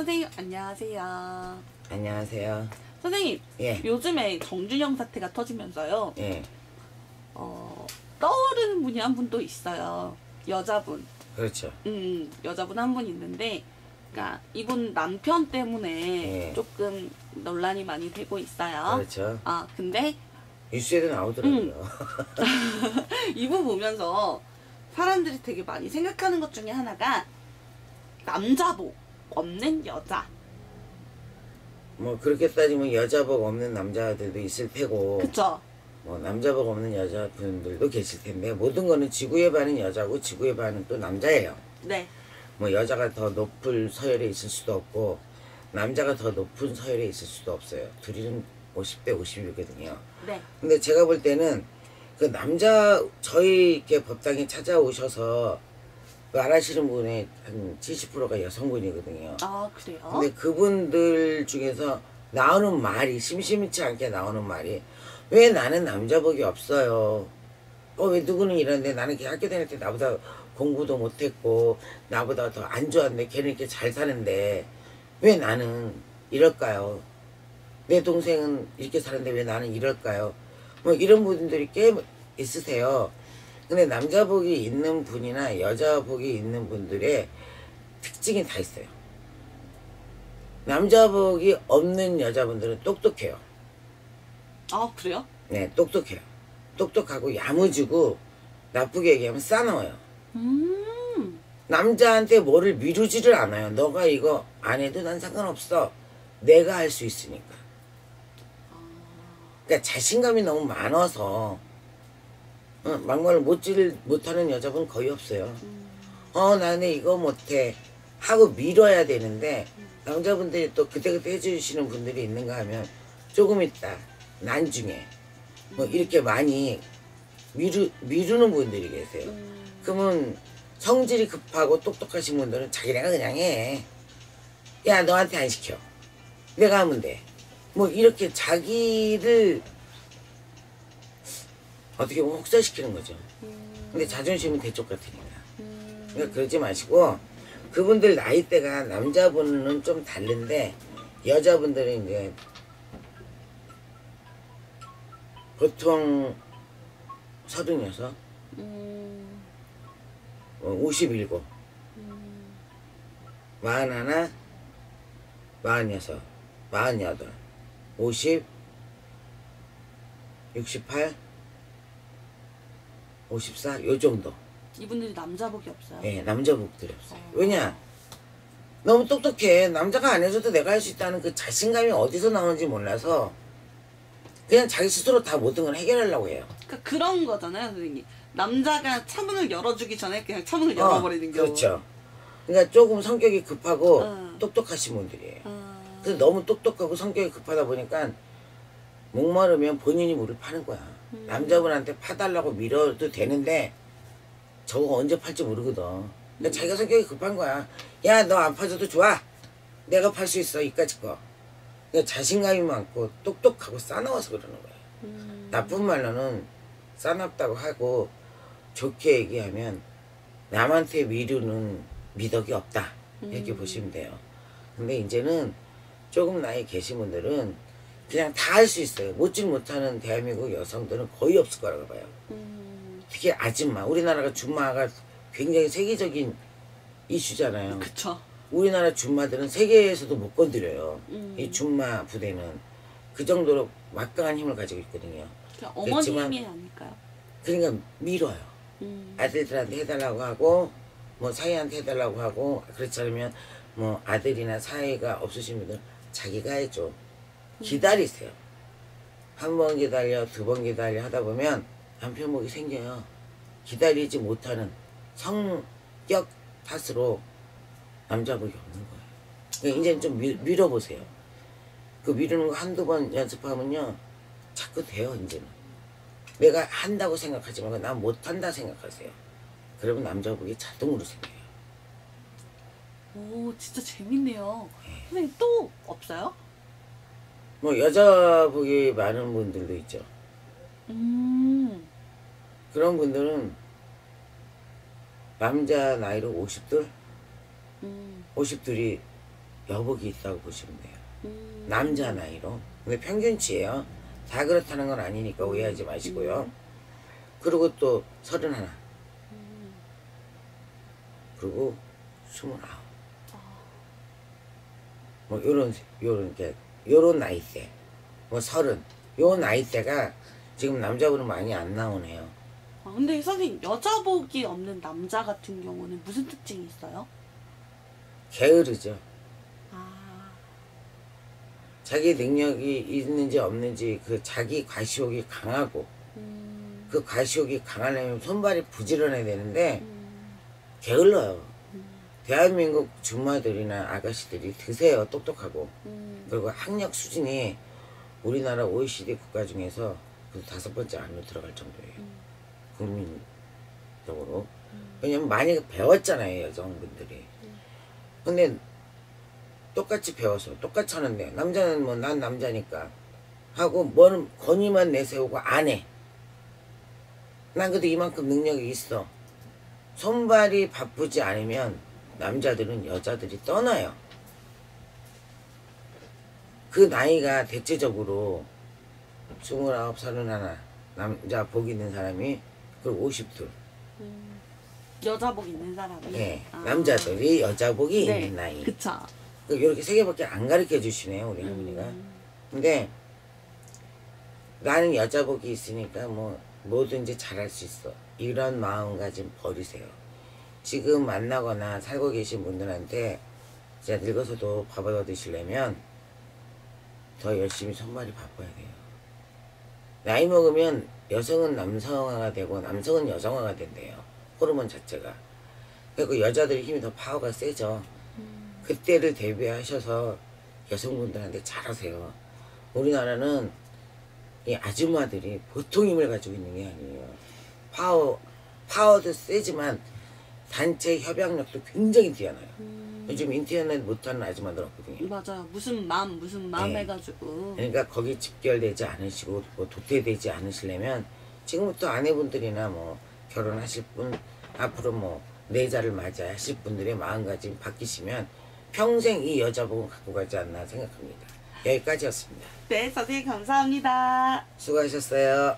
선생님 안녕하세요. 안녕하세요. 선생님 예, 요즘에 정준영 사태가 터지면서요. 예, 어, 떠오르는 분이 한 분 또 있어요. 여자분. 그렇죠. 음, 여자분 한 분 있는데, 그러니까 이분 남편 때문에 예. 조금 논란이 많이 되고 있어요. 그렇죠. 아, 근데 뉴스에도 나오더라고요. 음. 이분 보면서 사람들이 되게 많이 생각하는 것 중에 하나가 남자복 없는 여자. 뭐 그렇게 따지면 여자복 없는 남자들도 있을 테고, 그쵸? 뭐 남자복 없는 여자분들도 계실 텐데 모든 거는 지구의 반은 여자고 지구의 반은 또 남자예요. 네. 뭐 여자가 더 높은 서열에 있을 수도 없고 남자가 더 높은 서열에 있을 수도 없어요. 둘이는 50대 50이거든요. 네. 근데 제가 볼 때는 그 남자 저희 이렇게 법당에 찾아오셔서 말하시는 분의 한 70%가 여성분이거든요. 아, 그래요? 근데 그분들 중에서 나오는 말이 심심치 않게 나오는 말이 왜 나는 남자복이 없어요? 어 왜 누구는 이러는데 나는 그냥 학교 다닐 때 나보다 공부도 못했고 나보다 더 안 좋았는데 걔는 이렇게 잘 사는데 왜 나는 이럴까요? 내 동생은 이렇게 사는데 왜 나는 이럴까요? 뭐 이런 분들이 꽤 있으세요. 근데 남자복이 있는 분이나 여자복이 있는 분들의 특징이 다 있어요. 남자복이 없는 여자분들은 똑똑해요. 아, 그래요? 네, 똑똑해요. 똑똑하고 야무지고 나쁘게 얘기하면 싸나워요. 음. 남자한테 뭐를 미루지를 않아요. 너가 이거 안 해도 난 상관없어. 내가 할 수 있으니까. 그러니까 자신감이 너무 많아서 어, 막말을 못질 못하는 여자분 거의 없어요. 어 나는 이거 못해 하고 밀어야 되는데 남자분들이 또 그때그때 해주시는 분들이 있는가 하면 조금 있다 난중에 뭐 이렇게 많이 미루 미루는 분들이 계세요. 그러면 성질이 급하고 똑똑하신 분들은 자기네가 그냥 해. 야 너한테 안 시켜. 내가 하면 돼. 뭐 이렇게 자기를 어떻게 보면 혹사시키는 거죠. 근데 자존심은 대쪽 같으니까. 그러니까 그러지 마시고 그분들 나이대가 남자분은 좀 다른데 여자분들은 이제 보통 서른여섯, 음. 어, 오십일곱, 마흔하 나, 마흔여섯, 마흔여덟, 오십, 육십팔, 오십사, 요 정도. 이분들이 남자복이 없어요. 예, 남자복들이 없어요. 왜냐? 너무 똑똑해. 남자가 안 해줘도 내가 할 수 있다는 그 자신감이 어디서 나오는지 몰라서 그냥 자기 스스로 다 모든 걸 해결하려고 해요. 그러니까 그런 거잖아요, 선생님. 남자가 차문을 열어주기 전에 그냥 차문을 어, 열어버리는 경우. 그렇죠. 그러니까 조금 성격이 급하고 어. 똑똑하신 분들이에요. 어. 그래서 너무 똑똑하고 성격이 급하다 보니까 목마르면 본인이 물을 파는 거야. 음. 남자분한테 파달라고 밀어도 되는데 저거 언제 팔지 모르거든. 근데 자기가 성격이 급한 거야. 야, 너 안 파줘도 좋아. 내가 팔 수 있어. 이까짓 거. 그러니까 자신감이 많고 똑똑하고 싸나워서 그러는 거야. 음. 나쁜 말로는 싸납다고 하고 좋게 얘기하면 남한테 미루는 미덕이 없다. 이렇게 음. 보시면 돼요. 근데 이제는 조금 나이 계신 분들은 그냥 다 할 수 있어요. 못질 못하는 대한민국 여성들은 거의 없을 거라고 봐요. 음. 특히 아줌마. 우리나라가 줌마가 굉장히 세계적인 이슈잖아요. 그쵸. 우리나라 줌마들은 세계에서도 못 건드려요. 음. 이 줌마 부대는 그 정도로 막강한 힘을 가지고 있거든요. 어머님이 아닐까요? 그러니까 밀어요. 음. 아들들한테 해달라고 하고 뭐 사이한테 해달라고 하고 그렇지 않으면 뭐 아들이나 사이가 없으신 분들 자기가 해줘 기다리세요 한 번 기다려 두 번 기다려 하다 보면 남편복이 생겨요 기다리지 못하는 성격 탓으로 남자복이 없는 거예요 그러니까 이제는 좀 밀, 밀어보세요 그 미루는 거 한두 번 연습하면요 자꾸 돼요 이제는 내가 한다고 생각하지 말고 난 못한다 생각하세요. 그러면 남자복이 자동으로 생겨요. 오, 진짜 재밌네요. 예. 선생님 또 없어요? 뭐 여자복이 많은 분들도 있죠. 음. 그런 분들은 남자 나이로 50둘, 음. 50둘이 여복이 있다고 보시면 돼요. 음. 남자 나이로. 근데 평균치예요. 다 그렇다는 건 아니니까 오해하지 마시고요. 그리고 또 서른 하나. 그리고 스물아홉. 뭐 요런 요런 게 요런 나이대. 뭐 서른. 요 나이대가 지금 남자분은 많이 안 나오네요. 아, 근데 선생님 여자복이 없는 남자 같은 경우는 무슨 특징이 있어요? 게으르죠. 아, 자기 능력이 있는지 없는지 그 자기 과시욕이 강하고 음, 그 과시욕이 강하려면 손발이 부지런해야 되는데 음, 게을러요. 대한민국 주마들이나 아가씨들이 드세요. 똑똑하고. 음, 그리고 학력 수준이 우리나라 OECD 국가 중에서 그 다섯 번째 안으로 들어갈 정도예요. 국민적으로. 왜냐면 많이 배웠잖아요, 여성분들이. 근데 똑같이 배워서 똑같이 하는데 남자는 뭐 난 남자니까 하고 뭐는 권위만 내세우고 안 해. 난 그래도 이만큼 능력이 있어. 손발이 바쁘지 않으면 남자들은 여자들이 떠나요. 그 나이가 대체적으로 스물아홉, 서른하나 남자 복 있는 사람이 그리고 오십둘. 음. 여자복 있는 사람이. 네, 아. 남자들이 여자복이 네, 있는 나이. 그쵸. 이렇게 세 개밖에 안 가르쳐 주시네요, 우리 할머니가. 음. 근데 나는 여자복이 있으니까 뭐 뭐든지 잘할 수 있어. 이런 마음가짐 버리세요. 지금 만나거나 살고 계신 분들한테 진짜 늙어서도 밥 얻어 드시려면 더 열심히 손발이 바빠야 돼요. 나이 먹으면 여성은 남성화가 되고 남성은 여성화가 된대요. 호르몬 자체가. 그리고 여자들의 힘이 더 파워가 세죠. 그때를 대비하셔서 여성분들한테 잘하세요. 우리나라는 이 아줌마들이 보통 힘을 가지고 있는 게 아니에요. 파워, 파워도 세지만 단체 협약력도 굉장히 뛰어나요. 요즘 인터넷 못하는 아줌마들 없거든요. 맞아요. 무슨 맘, 무슨 맘 네. 해가지고. 그러니까 거기 집결되지 않으시고 뭐 도태되지 않으시려면 지금부터 아내분들이나 뭐 결혼하실 분 앞으로 뭐 내자를 맞이하실 분들의 마음가짐 바뀌시면 평생 이 여자복은 갖고 가지 않나 생각합니다. 여기까지였습니다. 네, 선생님 감사합니다. 수고하셨어요.